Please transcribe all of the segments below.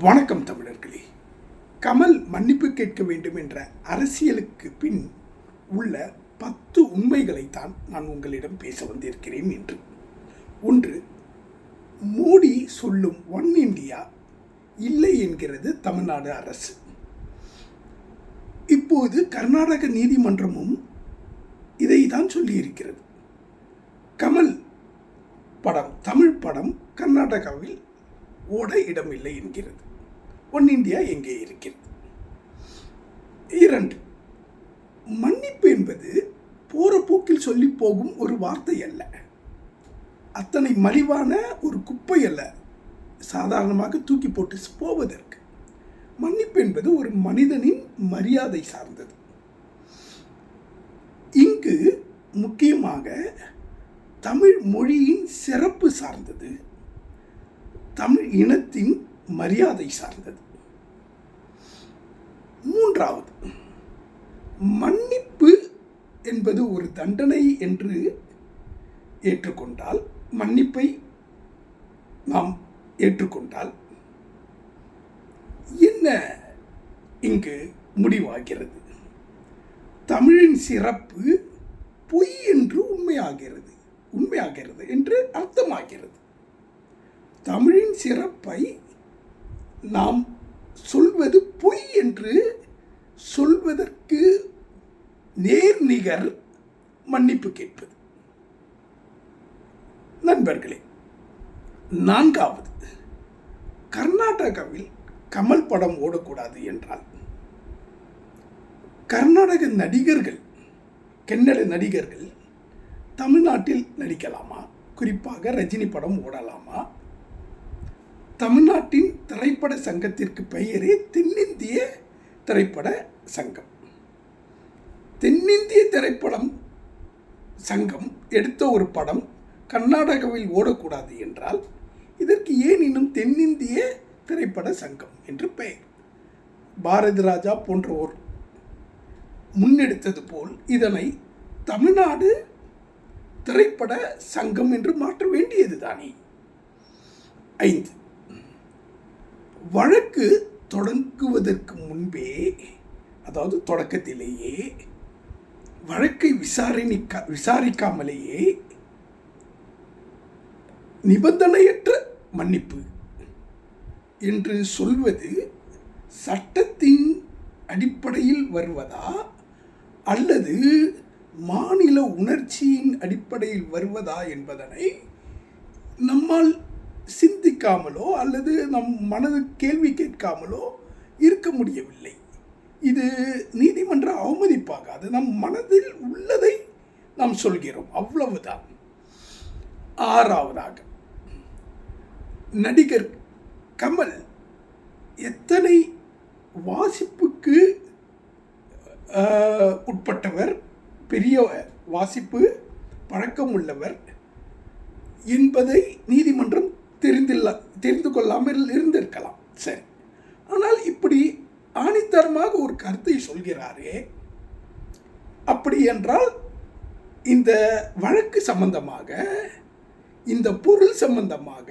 வணக்கம் தமிழர்களே. கமல் மன்னிப்பு கேட்க வேண்டும் என்ற அரசியலுக்கு பின் உள்ள பத்து உண்மைகளைத்தான் நான் உங்களிடம் பேச வந்திருக்கிறேன் என்று. ஒன்று மோடி சொல்லும் ஒன் இந்தியா இல்லை என்கிறது தமிழ்நாடு அரசு. இப்போது கர்நாடக நீதிமன்றமும் இதை தான் சொல்லியிருக்கிறது. கமல் படம் தமிழ் படம் கர்நாடகாவில் ஓட இடமில்லை என்கிறது. ஒன் இந்தியா எங்கே இருக்கிறது? இரண்டு மன்னிப்பு என்பது போற போக்கில் சொல்லி போகும் ஒரு வார்த்தை அல்ல. அத்தனை மலிவான ஒரு குப்பை அல்ல. சாதாரணமாக தூக்கி போட்டு போவதற்கு. மன்னிப்பு என்பது ஒரு மனிதனின் மரியாதை சார்ந்தது. இங்கு முக்கியமாக தமிழ் மொழியின் சிறப்பு சார்ந்தது. தமிழ் இனத்தின் மரியாதை சார்ந்தது. மூன்றாவது மன்னிப்பு என்பது ஒரு தண்டனை என்று ஏற்றுக்கொண்டால் மன்னிப்பை நாம் ஏற்றுக்கொண்டால் என்ன இங்கு முடிவாகிறது? தமிழின் சிறப்பு பொய் என்று உண்மையாகிறது உண்மையாகிறது என்று அர்த்தமாகிறது. தமிழின் சிறப்பை நாம் சொல்வது பொய் என்று சொல்வதற்கு நேர்நிகர் மன்னிப்பு கேட்பது. நண்பர்களே நான்காவது கர்நாடகாவில் கமல் படம் ஓடக்கூடாது என்றால் கர்நாடக நடிகர்கள் கன்னட நடிகர்கள் தமிழ்நாட்டில் நடிக்கலாமா? குறிப்பாக ரஜினி படம் ஓடலாமா? தமிழ்நாட்டின் திரைப்பட சங்கத்திற்கு பெயரே தென்னிந்திய திரைப்பட சங்கம். தென்னிந்திய திரைப்படம் சங்கம் எடுத்த ஒரு படம் கர்நாடகாவில் ஓடக்கூடாது என்றால் இதற்கு ஏன் இன்னும் தென்னிந்திய திரைப்பட சங்கம் என்று பெயர்? பாரதி ராஜா போன்றோர் முன்னெடுத்தது போல் இதனை தமிழ்நாடு திரைப்பட சங்கம் என்று மாற்ற வேண்டியது தானே ஐந்து. வழக்கு தொடங்குவதற்கு முன்பே அதாவது தொடக்கத்திலேயே வழக்கை விசாரணிக்க விசாரிக்காமலேயே நிபந்தனையற்ற மன்னிப்பு என்று சொல்வது சட்டத்தின் அடிப்படையில் வருவதா அல்லது மாநில உணர்ச்சியின் அடிப்படையில் வருவதா என்பதனை நம்மால் சிந்திக்காமலோ அல்லது நம் மனது கேள்வி கேட்காமலோ இருக்க முடியவில்லை. இது நீதிமன்ற அவமதிப்பாகாது. நம் மனதில் உள்ளதை நாம் சொல்கிறோம். அவ்வளவுதான். ஆறாவதாக நடிகர் கமல் எத்தனை வாசிப்புக்கு உட்பட்டவர்? பெரிய வாசிப்பு பழக்கம் உள்ளவர் என்பதை நீதிமன்றம் தெரிந்தில்ல தெரிந்து கொள்ளாமல் இருந்திருக்கலாம். சரி. ஆனால் இப்படி ஆணித்தரமாக ஒரு கருத்தை சொல்கிறாரே அப்படி என்றால் இந்த வழக்கு சம்பந்தமாக இந்த பொருள் சம்பந்தமாக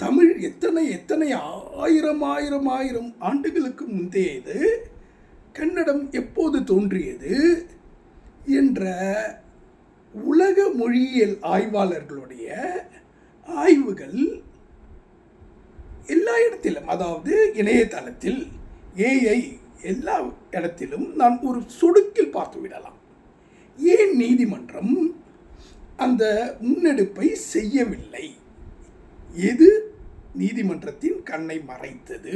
தமிழ் எத்தனை எத்தனை ஆயிரம் ஆயிரம் ஆயிரம் ஆண்டுகளுக்கு முந்தையது கன்னடம் எப்போது தோன்றியது என்ற உலக மொழியியல் ஆய்வாளர்களுடைய ஆய்வுகள் எல்லா இடத்திலும் அதாவது இணையதளத்தில் ஏஐ எல்லா இடத்திலும் நான் ஒரு சொடுக்கில் பார்த்து விடலாம். ஏன் நீதிமன்றம் அந்த முன்னெடுப்பை செய்யவில்லை? எது நீதிமன்றத்தின் கண்ணை மறைத்தது?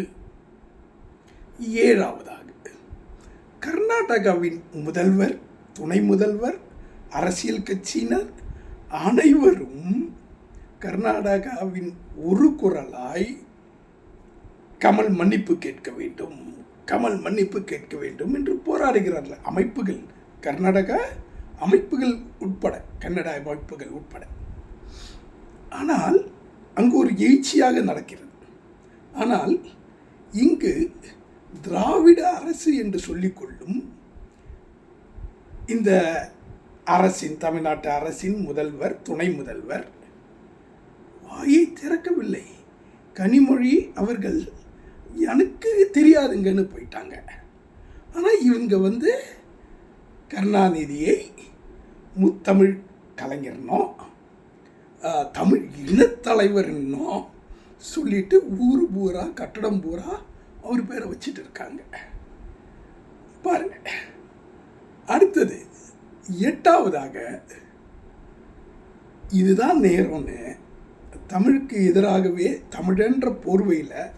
ஏழாவதாக கர்நாடகாவின் முதல்வர் துணை முதல்வர் அரசியல் கட்சியினர் அனைவரும் கர்நாடகாவின் ஒரு குரலாய் கமல் மன்னிப்பு கேட்க வேண்டும். கமல் மன்னிப்பு கேட்க வேண்டும் என்று போராடுகிறார்கள். அமைப்புகள் கர்நாடகா அமைப்புகள் உட்பட கன்னட அமைப்புகள் உட்பட. ஆனால் அங்கு ஒரு எழுச்சியாக நடக்கிறது. ஆனால் இங்கு திராவிட அரசு என்று சொல்லிக்கொள்ளும் இந்த அரசின் தமிழ்நாட்டு அரசின் முதல்வர் துணை முதல்வர் வாயை திறக்கவில்லை. கனிமொழி அவர்கள் எனக்கு தெரியாதுங்கன்னு போயிட்டாங்க. ஆனால் இவங்க வந்து கருணாநிதியை முத்தமிழ் கலைஞர்னோ தமிழ் இனத்தலைவர்னோ சொல்லிட்டு ஊர் பூரா கட்டடம் பூரா அவர் பேரை வச்சுட்டு இருக்காங்க. பாருங்க. அடுத்தது எட்டாவதாக இதுதான் நேரம்னு தமிழுக்கு எதிராகவே தமிழன்ற போர்வையில்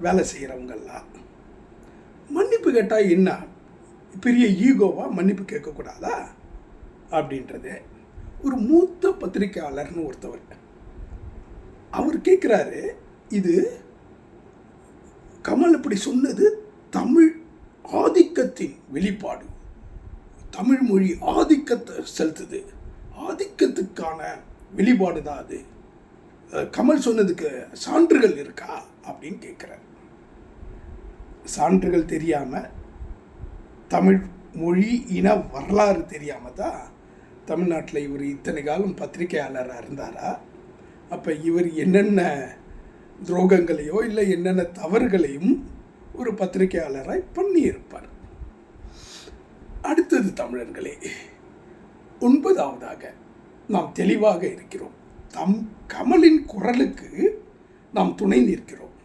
வேலை செய்கிறவங்கெல்லாம் மன்னிப்பு கேட்டால் என்ன? பெரிய ஈகோவாக மன்னிப்பு கேட்கக்கூடாதா? அப்படின்றது ஒரு மூத்த பத்திரிக்கையாளர்னு ஒருத்தவர். அவர் கேட்குறாரு இது கமல் இப்படி சொன்னது தமிழ் ஆதிக்கத்தின் வெளிப்பாடு. தமிழ் மொழி ஆதிக்கத்தை செலுத்துது. ஆதிக்கத்துக்கான வெளிப்பாடு தான் அது. கமல் சொன்னதுக்கு சான்றுகள் இருக்கா அப்படின்னு கேட்குறார். சான்றுகள் தெரியாமல் தமிழ் மொழி இன வரலாறு தெரியாமல் தான் தமிழ்நாட்டில் இவர் இத்தனை காலம் பத்திரிகையாளராக இருந்தாரா? அப்போ இவர் என்னென்ன துரோகங்களையோ இல்லை என்னென்ன தவறுகளையும் ஒரு பத்திரிகையாளராய் பண்ணியிருப்பார். அடுத்தது தமிழர்களே ஒன்பதாவதாக நாம் தெளிவாக இருக்கிறோம். தம் கமலின் குரலுக்கு நாம் துணை நிற்கிறோம்.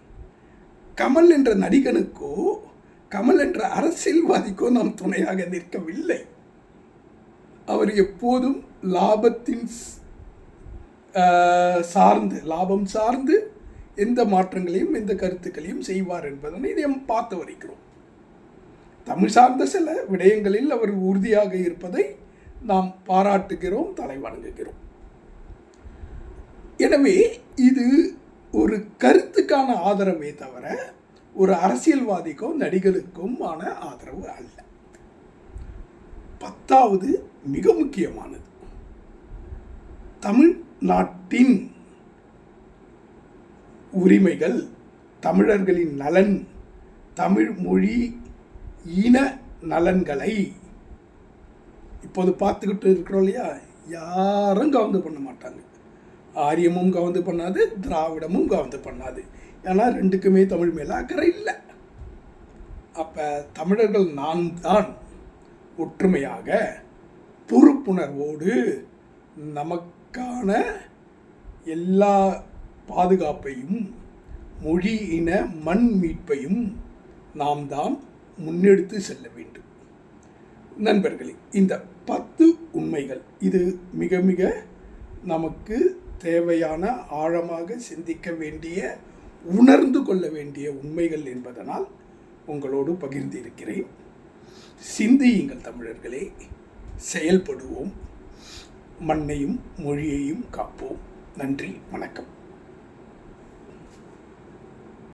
கமல் என்ற நடிகனுக்கோ கமல் என்ற அரசியல்வாதிக்கோ நாம் துணையாக நிற்கவில்லை. அவர் எப்போதும் லாபத்தின் சார்ந்து லாபம் சார்ந்து எந்த மாற்றங்களையும் எந்த கருத்துக்களையும் செய்வார் என்பதனை நாம் பார்த்து வருகிறோம். தமிழ் சார்ந்த சில விடயங்களில் அவர் உறுதியாக இருப்பதை நாம் பாராட்டுகிறோம் தலை வணங்குகிறோம் எனவே இது ஒரு கருத்துக்கான ஆதரவே தவிர ஒரு அரசியல்வாதிக்கும் நடிகருக்கும் ஆன ஆதரவு அல்ல. பத்தாவது மிக முக்கியமானது. தமிழ்நாட்டின் உரிமைகள் தமிழர்களின் நலன் தமிழ் மொழி இன நலன்களை இப்போது பார்த்துக்கிட்டு இருக்கிறோம் இல்லையா? யாரும் கவனம் பண்ண மாட்டாங்க. ஆரியமும் கவர்ந்து பண்ணாது திராவிடமும் கவர்ந்து பண்ணாது. ஏன்னா ரெண்டுக்குமே தமிழ் மேலே அக்கறை இல்லை. அப்போ தமிழர்கள் நான் தான் ஒற்றுமையாக பொறுப்புணர்வோடு நமக்கான எல்லா பாதுகாப்பையும் மொழி இன மண் மீட்பையும் நாம் தான் முன்னெடுத்து செல்ல வேண்டும். நண்பர்களே இந்த பத்து உண்மைகள் இது மிக மிக நமக்கு தேவையான ஆழமாக சிந்திக்க வேண்டிய உணர்ந்து கொள்ள வேண்டிய உண்மைகள் என்பதனால் உங்களோடு பகிர்ந்திருக்கிறேன் சிந்தியுங்கள் தமிழர்களே செயல்படுவோம். மண்ணையும் மொழியையும் காப்போம். நன்றி வணக்கம்.